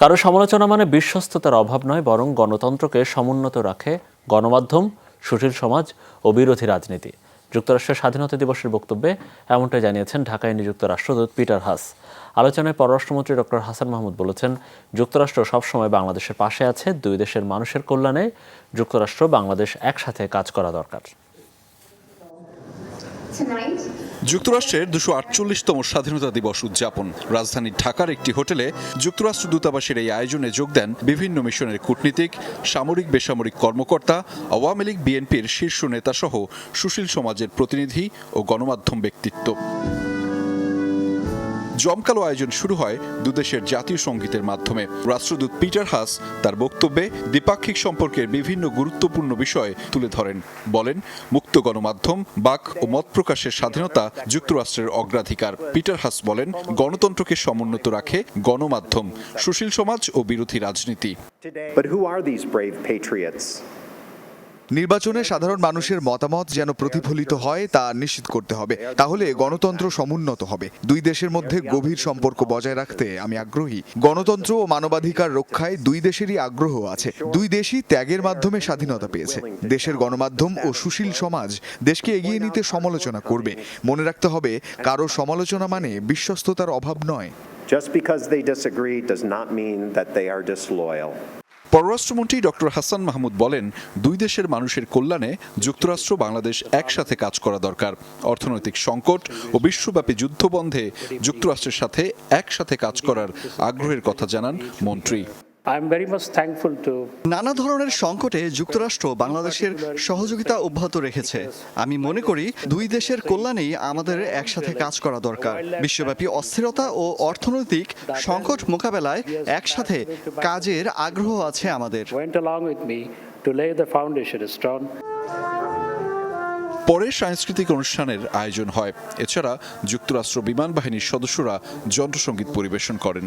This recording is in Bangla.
কারও সমালোচনা মানে বিশ্বস্ততার অভাব নয়, বরং গণতন্ত্রকে সমুন্নত রাখে গণমাধ্যম, সুশীল সমাজ ও বিরোধী রাজনীতি। যুক্তরাষ্ট্রের স্বাধীনতা দিবসের বক্তব্যে এমনটাই জানিয়েছেন ঢাকায় নিযুক্ত রাষ্ট্রদূত পিটার হাস। আলোচনায় পররাষ্ট্রমন্ত্রী ডক্টর হাসান মাহমুদ বলেছেন, যুক্তরাষ্ট্র সবসময় বাংলাদেশের পাশে আছে, দুই দেশের মানুষের কল্যাণে যুক্তরাষ্ট্র বাংলাদেশ একসাথে কাজ করা দরকার। যুক্তরাষ্ট্রের দুশো আটচল্লিশতম স্বাধীনতা দিবস উদযাপন। রাজধানী ঢাকার একটি হোটেলে যুক্তরাষ্ট্র দূতাবাসের এই আয়োজনে যোগ দেন বিভিন্ন মিশনের কূটনীতিক, সামরিক, বেসামরিক কর্মকর্তা, আওয়ামী লীগ, বিএনপির শীর্ষ নেতাসহ সুশীল সমাজের প্রতিনিধি ও গণমাধ্যম ব্যক্তিত্ব। জমকালো আয়োজন শুরু হয় দুদেশের জাতীয় সঙ্গীতের মাধ্যমে। রাষ্ট্রদূত পিটার হাস তার বক্তব্যে দ্বিপাক্ষিক সম্পর্কের বিভিন্ন গুরুত্বপূর্ণ বিষয় তুলে ধরেন। বলেন, মুক্ত গণমাধ্যম, বাক ও মত প্রকাশের স্বাধীনতা যুক্তরাষ্ট্রের অগ্রাধিকার। পিটার হাস বলেন, গণতন্ত্রকে সমুন্নত রাখে গণমাধ্যম, সুশীল সমাজ ও বিরোধী রাজনীতি। নির্বাচনে সাধারণ মানুষের মতামত যেন প্রতিফলিত হয়, তা নিশ্চিত করতে হবে। তাহলে গণতন্ত্র সমুন্নত হবে। দুই দেশের মধ্যে গভীর সম্পর্ক বজায় রাখতে আমি আগ্রহী। গণতন্ত্র ও মানবাধিকার রক্ষায় দুই দেশেরই আগ্রহ আছে। দুই দেশই ত্যাগের মাধ্যমে স্বাধীনতা পেয়েছে। দেশের গণমাধ্যম ও সুশীল সমাজ দেশকে এগিয়ে নিতে সমালোচনা করবে। মনে রাখতে হবে, কারও সমালোচনা মানে বিশ্বস্ততার অভাব নয়। Just because they disagree does not mean that they are disloyal. পররাষ্ট্রমন্ত্রী ডক্টর হাসান মাহমুদ বলেন, দুই দেশের মানুষের কল্যাণে যুক্তরাষ্ট্র বাংলাদেশ একসাথে কাজ করা দরকার। অর্থনৈতিক সংকট ও বিশ্বব্যাপী যুদ্ধ বন্ধে যুক্তরাষ্ট্রের সাথে একসাথে কাজ করার আগ্রহের কথা জানান মন্ত্রী। I'm very much thankful to নানা ধরনের সংকটে যুক্তরাষ্ট্র বাংলাদেশের সহযোগিতা অব্যাহত রেখেছে। আমি মনে করি দুই দেশের কল্যাণেই আমাদের একসাথে কাজ করা দরকার। বিশ্বব্যাপী অস্থিরতা ও অর্থনৈতিক সংকট মোকাবেলায় একসাথে কাজের আগ্রহ আছে আমাদের। Went along with me to lay the foundation stone. পরে সাংস্কৃতিক অনুষ্ঠানের আয়োজন হয়। এছাড়া যুক্তরাষ্ট্র বিমান বাহিনীর সদস্যরা যন্ত্রসঙ্গীত পরিবেশন করেন।